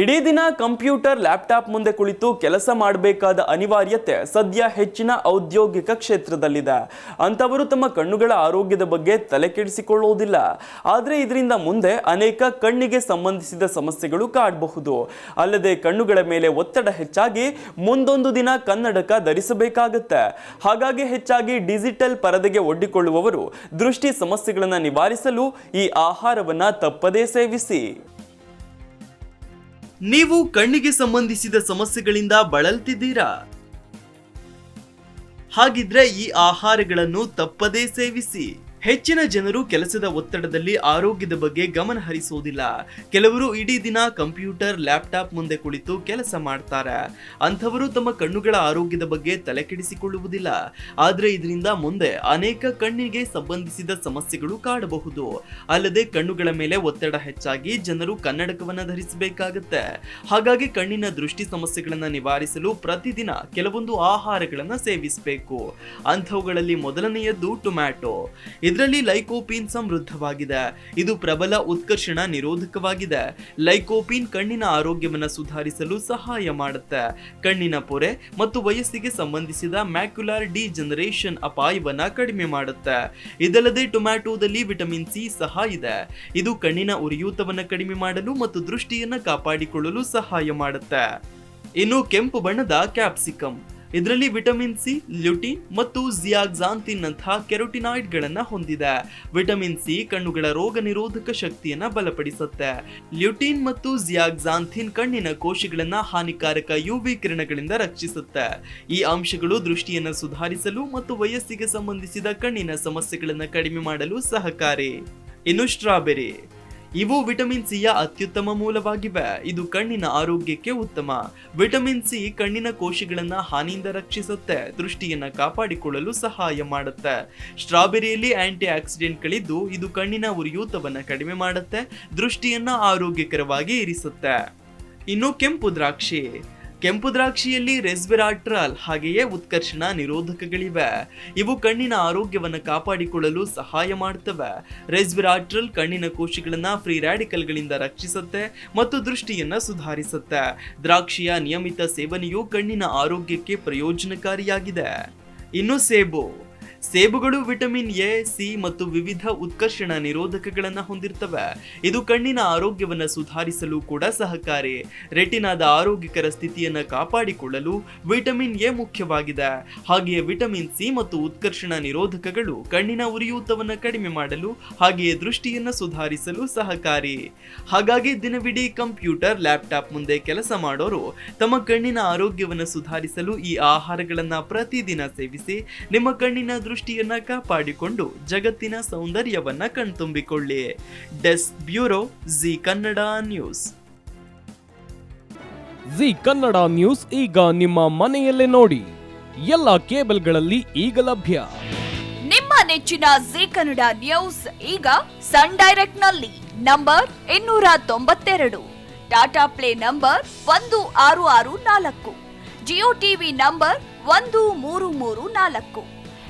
ಇಡೀ ದಿನ computer, laptop ಮುಂದೆ ಕುಳಿತು ಕೆಲಸ ಮಾಡಬೇಕಾದ ಅನಿವಾರ್ಯತೆ ಸದ್ಯ ಹೆಚ್ಚಿನ ಔದ್ಯೋಗಿಕ ಕ್ಷೇತ್ರದಲ್ಲಿದೆ. ಅಂಥವರು ತಮ್ಮ ಕಣ್ಣುಗಳ ಆರೋಗ್ಯದ ಬಗ್ಗೆ ತಲೆ ಕೆಡಿಸಿಕೊಳ್ಳುವುದಿಲ್ಲ. ಆದರೆ ಇದರಿಂದ ಮುಂದೆ ಅನೇಕ ಕಣ್ಣಿಗೆ ಸಂಬಂಧಿಸಿದ ಸಮಸ್ಯೆಗಳು ಕಾಡಬಹುದು. ಅಲ್ಲದೆ ಕಣ್ಣುಗಳ ಮೇಲೆ ಒತ್ತಡ ಹೆಚ್ಚಾಗಿ ಮುಂದೊಂದು ದಿನ ಕನ್ನಡಕ ಧರಿಸಬೇಕಾಗುತ್ತೆ. ಹಾಗಾಗಿ ಹೆಚ್ಚಾಗಿ ಡಿಜಿಟಲ್ ಪರದೆಗೆ ಒಡ್ಡಿಕೊಳ್ಳುವವರು ದೃಷ್ಟಿ ಸಮಸ್ಯೆಗಳನ್ನು ನಿವಾರಿಸಲು ಈ ಆಹಾರವನ್ನು ತಪ್ಪದೇ ಸೇವಿಸಿ. ನೀವು ಕಣ್ಣಿಗೆ ಸಂಬಂಧಿಸಿದ ಸಮಸ್ಯೆಗಳಿಂದ ಬಳಲ್ತಿದ್ದೀರಾ? ಹಾಗಿದ್ರೆ ಈ ಆಹಾರಗಳನ್ನು ತಪ್ಪದೇ ಸೇವಿಸಿ. ಹೆಚ್ಚಿನ ಜನರು ಕೆಲಸದ ಒತ್ತಡದಲ್ಲಿ ಆರೋಗ್ಯದ ಬಗ್ಗೆ ಗಮನ ಹರಿಸುವುದಿಲ್ಲ. ಕೆಲವರು ಇಡೀ ದಿನ ಕಂಪ್ಯೂಟರ್, ಲ್ಯಾಪ್ಟಾಪ್ ಮುಂದೆ ಕುಳಿತು ಕೆಲಸ ಮಾಡ್ತಾರೆ. ಅಂಥವರು ತಮ್ಮ ಕಣ್ಣುಗಳ ಆರೋಗ್ಯದ ಬಗ್ಗೆ ತಲೆಕೆಡಿಸಿಕೊಳ್ಳುವುದಿಲ್ಲ. ಆದರೆ ಆದ್ರೆ ಇದರಿಂದ ಮುಂದೆ ಅನೇಕ ಕಣ್ಣಿಗೆ ಸಂಬಂಧಿಸಿದ ಸಮಸ್ಯೆಗಳು ಕಾಡಬಹುದು. ಅಲ್ಲದೆ ಕಣ್ಣುಗಳ ಮೇಲೆ ಒತ್ತಡ ಹೆಚ್ಚಾಗಿ ಜನರು ಕನ್ನಡಕವನ್ನು ಧರಿಸಬೇಕಾಗತ್ತೆ. ಹಾಗಾಗಿ ಕಣ್ಣಿನ ದೃಷ್ಟಿ ಸಮಸ್ಯೆಗಳನ್ನು ನಿವಾರಿಸಲು ಪ್ರತಿದಿನ ಕೆಲವೊಂದು ಆಹಾರಗಳನ್ನು ಸೇವಿಸಬೇಕು. ಅಂಥವುಗಳಲ್ಲಿ ಮೊದಲನೆಯದ್ದು ಟೊಮ್ಯಾಟೊ. ಇದರಲ್ಲಿ ಲೈಕೋಪೀನ್ ಸಮೃದ್ಧವಾಗಿದೆ. ಇದು ಪ್ರಬಲ ಉತ್ಕರ್ಷಣ ನಿರೋಧಕವಾಗಿದೆ. ಲೈಕೋಪೀನ್ ಕಣ್ಣಿನ ಆರೋಗ್ಯವನ್ನು ಸುಧಾರಿಸಲು ಸಹಾಯ ಮಾಡುತ್ತೆ. ಕಣ್ಣಿನ ಪೊರೆ ಮತ್ತು ವಯಸ್ಸಿಗೆ ಸಂಬಂಧಿಸಿದ ಮ್ಯಾಕ್ಯುಲಾರ್ ಡಿ ಜನರೇಷನ್ ಅಪಾಯವನ್ನು ಕಡಿಮೆ ಮಾಡುತ್ತೆ. ಇದಲ್ಲದೆ ಟೊಮ್ಯಾಟೋದಲ್ಲಿ ವಿಟಮಿನ್ ಸಿ ಸಹ ಇದೆ. ಇದು ಕಣ್ಣಿನ ಉರಿಯೂತವನ್ನು ಕಡಿಮೆ ಮಾಡಲು ಮತ್ತು ದೃಷ್ಟಿಯನ್ನು ಕಾಪಾಡಿಕೊಳ್ಳಲು ಸಹಾಯ ಮಾಡುತ್ತೆ. ಇನ್ನು ಕೆಂಪು ಬಣ್ಣದ ಕ್ಯಾಪ್ಸಿಕಮ್ ಇದರಲ್ಲಿ ವಿಟಮಿನ್ ಸಿ, ಲ್ಯುಟಿನ್ ಮತ್ತು ಜಿಯಾಕ್ಸಾಂತಿನ್ ನಂತಹ ಕೆರೋಟಿನಾಯ್ಡ್ ಗಳನ್ನ ಹೊಂದಿದೆ. ವಿಟಮಿನ್ ಸಿ ಕಣ್ಣುಗಳ ರೋಗ ನಿರೋಧಕ ಶಕ್ತಿಯನ್ನ ಬಲಪಡಿಸುತ್ತೆ. ಲ್ಯುಟಿನ್ ಮತ್ತು ಝಿಯಾಗ್ಝಾಂಥಿನ್ ಕಣ್ಣಿನ ಕೋಶಗಳನ್ನ ಹಾನಿಕಾರಕ ಯುವಿ ಕಿರಣಗಳಿಂದ ರಕ್ಷಿಸುತ್ತೆ. ಈ ಅಂಶಗಳು ದೃಷ್ಟಿಯನ್ನು ಸುಧಾರಿಸಲು ಮತ್ತು ವಯಸ್ಸಿಗೆ ಸಂಬಂಧಿಸಿದ ಕಣ್ಣಿನ ಸಮಸ್ಯೆಗಳನ್ನು ಕಡಿಮೆ ಮಾಡಲು ಸಹಕಾರಿ. ಇನ್ನು ಸ್ಟ್ರಾಬೆರಿ. ಇವು ವಿಟಮಿನ್ ಸಿಯ ಅತ್ಯುತ್ತಮ ಮೂಲವಾಗಿವೆ. ಇದು ಕಣ್ಣಿನ ಆರೋಗ್ಯಕ್ಕೆ ಉತ್ತಮ. ವಿಟಮಿನ್ ಸಿ ಕಣ್ಣಿನ ಕೋಶಗಳನ್ನ ಹಾನಿಯಿಂದ ರಕ್ಷಿಸುತ್ತೆ, ದೃಷ್ಟಿಯನ್ನ ಕಾಪಾಡಿಕೊಳ್ಳಲು ಸಹಾಯ ಮಾಡುತ್ತೆ. ಸ್ಟ್ರಾಬೆರಿಯಲ್ಲಿ ಆಂಟಿ ಆಕ್ಸಿಡೆಂಟ್ಗಳಿದ್ದು ಇದು ಕಣ್ಣಿನ ಉರಿಯೂತವನ್ನು ಕಡಿಮೆ ಮಾಡುತ್ತೆ, ದೃಷ್ಟಿಯನ್ನ ಆರೋಗ್ಯಕರವಾಗಿ ಇರಿಸುತ್ತೆ. ಇನ್ನು ಕೆಂಪು ದ್ರಾಕ್ಷಿ. ಕೆಂಪು ದ್ರಾಕ್ಷಿಯಲ್ಲಿ ರೆಸ್ವಿರಾಟ್ರಲ್, ಹಾಗೆಯೇ ಉತ್ಕರ್ಷಣ ನಿರೋಧಕಗಳಿವೆ. ಇವು ಕಣ್ಣಿನ ಆರೋಗ್ಯವನ್ನು ಕಾಪಾಡಿಕೊಳ್ಳಲು ಸಹಾಯ ಮಾಡ್ತವೆ. ರೆಸ್ವೆರಾಟ್ರಲ್ ಕಣ್ಣಿನ ಕೋಶಗಳನ್ನು ಫ್ರೀ ರ್ಯಾಡಿಕಲ್ಗಳಿಂದ ರಕ್ಷಿಸುತ್ತೆ ಮತ್ತು ದೃಷ್ಟಿಯನ್ನು ಸುಧಾರಿಸುತ್ತೆ. ದ್ರಾಕ್ಷಿಯ ನಿಯಮಿತ ಸೇವನೆಯು ಕಣ್ಣಿನ ಆರೋಗ್ಯಕ್ಕೆ ಪ್ರಯೋಜನಕಾರಿಯಾಗಿದೆ. ಇನ್ನು ಸೇಬು. ಸೇಬುಗಳು, ವಿಟಮಿನ್ ಎ, ಸಿ ಮತ್ತು ವಿವಿಧ ಉತ್ಕರ್ಷಣ ನಿರೋಧಕಗಳನ್ನು ಹೊಂದಿರ್ತವೆ. ಇದು ಕಣ್ಣಿನ ಆರೋಗ್ಯವನ್ನು ಸುಧಾರಿಸಲು ಕೂಡ ಸಹಕಾರಿ. ರೆಟಿನಾದ ಆರೋಗ್ಯಕರ ಸ್ಥಿತಿಯನ್ನು ಕಾಪಾಡಿಕೊಳ್ಳಲು ವಿಟಮಿನ್ ಎ ಮುಖ್ಯವಾಗಿದೆ. ಹಾಗೆಯೇ ವಿಟಮಿನ್ ಸಿ ಮತ್ತು ಉತ್ಕರ್ಷಣ ನಿರೋಧಕಗಳು ಕಣ್ಣಿನ ಉರಿಯೂತವನ್ನು ಕಡಿಮೆ ಮಾಡಲು ಹಾಗೆಯೇ ದೃಷ್ಟಿಯನ್ನು ಸುಧಾರಿಸಲು ಸಹಕಾರಿ. ಹಾಗಾಗಿ ದಿನವಿಡೀ ಕಂಪ್ಯೂಟರ್, ಲ್ಯಾಪ್ಟಾಪ್ ಮುಂದೆ ಕೆಲಸ ಮಾಡೋರು ತಮ್ಮ ಕಣ್ಣಿನ ಆರೋಗ್ಯವನ್ನು ಸುಧಾರಿಸಲು ಈ ಆಹಾರಗಳನ್ನು ಪ್ರತಿದಿನ ಸೇವಿಸಿ ನಿಮ್ಮ ಕಣ್ಣಿನ ದೃಷ್ಟಿಯನ್ನ ಕಾಪಾಡಿಕೊಂಡು ಜಗತ್ತಿನ ಸೌಂದರ್ಯವನ್ನ ಕಣ್ತುಂಬಿಕೊಳ್ಳಿ. Desk bureau Zee Kannada news. Zee Kannada news ಈಗ ನಿಮ್ಮ ಮನೆಯಲ್ಲೇ ನೋಡಿ. ಎಲ್ಲ ಕೇಬಲ್ಗಳಲ್ಲಿ ಈಗ ಲಭ್ಯ. ನಿಮ್ಮ ನೆಚ್ಚಿನ ಜಿ ಕನ್ನಡ ನ್ಯೂಸ್ ಈಗ ಸನ್ ಡೈರೆಕ್ಟ್ನಲ್ಲಿ ನಂಬರ್ ಇನ್ನೂರ ತೊಂಬತ್ತೆರಡು ಟಾಟಾ ಪ್ಲೇ ನಂಬರ್ ಒಂದು ಆರು ಆರು ನಾಲ್ಕು ಜಿಯೋ ಟಿವಿ ನಂಬರ್ ಒಂದು ಮೂರು ಮೂರು ನಾಲ್ಕು.